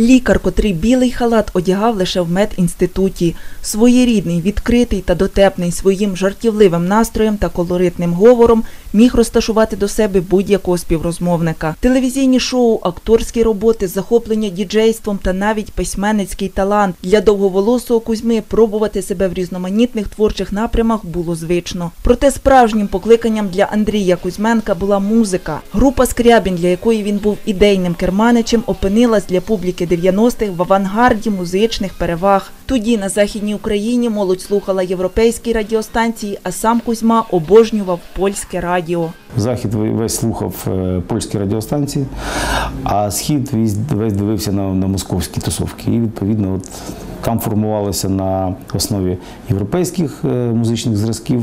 Лікар, котрий білий халат одягав лише в медінституті. Своєрідний, відкритий та дотепний своїм жартівливим настроєм та колоритним говором міг розташувати до себе будь-якого співрозмовника. Телевізійні шоу, акторські роботи, захоплення діджейством та навіть письменницький талант для довговолосого Кузьми пробувати себе в різноманітних творчих напрямах було звично. Проте справжнім покликанням для Андрія Кузьменка була музика. Група Скрябін, для якої він був ідейним керманичем, опинилась для публіки 90-х в авангарді музичних переваг. Тоді на західній Україні молодь слухала європейські радіостанції, а сам Кузьма обожнював польське радіо. Захід весь слухав е, польські радіостанції, а схід весь, дивився на, на московські тусовки. І відповідно, от там формувалося на основі європейських е, музичних зразків.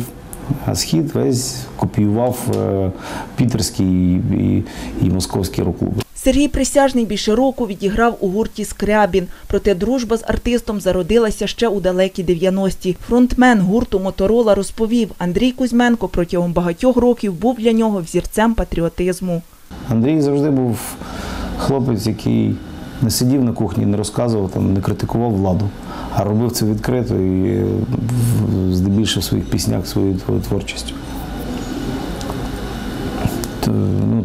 А схід весь копіював е, пітерські і, і, і московські рок-клуби. Сергій Присяжний більше року відіграв у гурті Скрябін, проте дружба з артистом зародилася ще у далекі 90-ті. Фронтмен гурту Моторола розповів, Андрій Кузьменко протягом багатьох років був для нього взірцем патріотизму. Андрій завжди був хлопець, який не сидів на кухні, не розказував, там, не критикував владу, а робив це відкрито і е, здебільшого в своїх піснях своєю творчістю.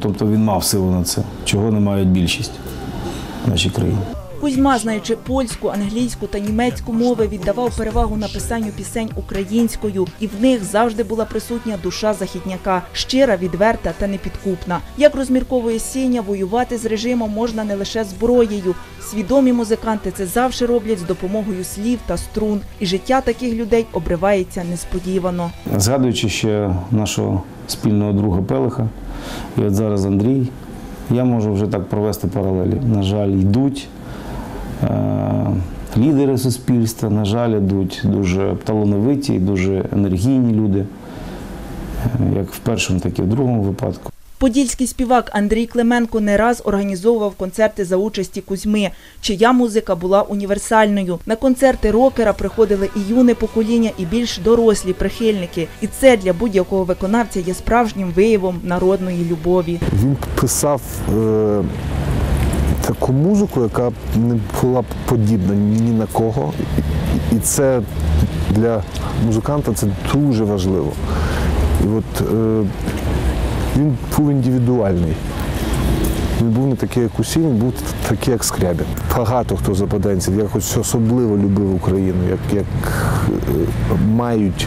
Тобто він мав силу на це, чого не мають більшість в нашій країні. Кузьма, знаючи польську, англійську та німецьку мови, віддавав перевагу написанню пісень українською, і в них завжди була присутня душа західняка, щира, відверта та непідкупна. Як розмірковує Сеня, воювати з режимом можна не лише зброєю. Свідомі музиканти це завжди роблять з допомогою слів та струн, і життя таких людей обривається несподівано. Згадуючи ще нашого спільного друга Пелиха, і от зараз Андрій, я можу вже так провести паралелі. На жаль, йдуть лідери суспільства, на жаль, йдуть дуже талановиті, дуже енергійні люди, е, як в першому, так і в другому випадку. Подільський співак Андрій Клименко не раз організовував концерти за участі Кузьми, чия музика була універсальною. На концерти рокера приходили і юне покоління, і більш дорослі прихильники. І це для будь-якого виконавця є справжнім виявом народної любові. Він писав е, таку музику, яка не була подібна ні на кого. І- це для музиканта це дуже важливо. І от е, він був індивідуальний. Він був не такий, як усі, він був такий, як Скрябін. Багато хто западенців якось особливо любив Україну, як, як е, мають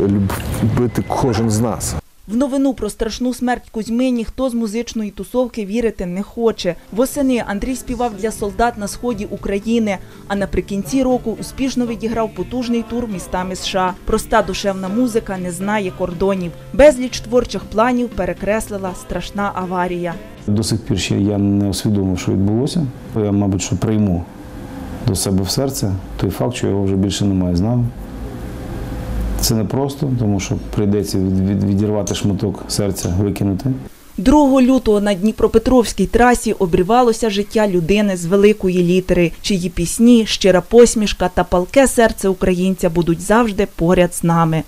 любити кожен з нас. В новину про страшну смерть Кузьми ніхто з музичної тусовки вірити не хоче. Восени Андрій співав для солдат на сході України, а наприкінці року успішно відіграв потужний тур містами США. Проста душевна музика не знає кордонів. Безліч творчих планів перекреслила страшна аварія. До сих пір ще я не усвідомив, що відбулося. Я, мабуть, що прийму до себе в серце той факт, що його вже більше немає з нами. Це не просто, тому що прийдеться від- від- відірвати шматок серця, викинути. 2 лютого на Дніпропетровській трасі обрівалося життя людини з великої літери, чиї пісні, щира посмішка та палке серце українця будуть завжди поряд з нами.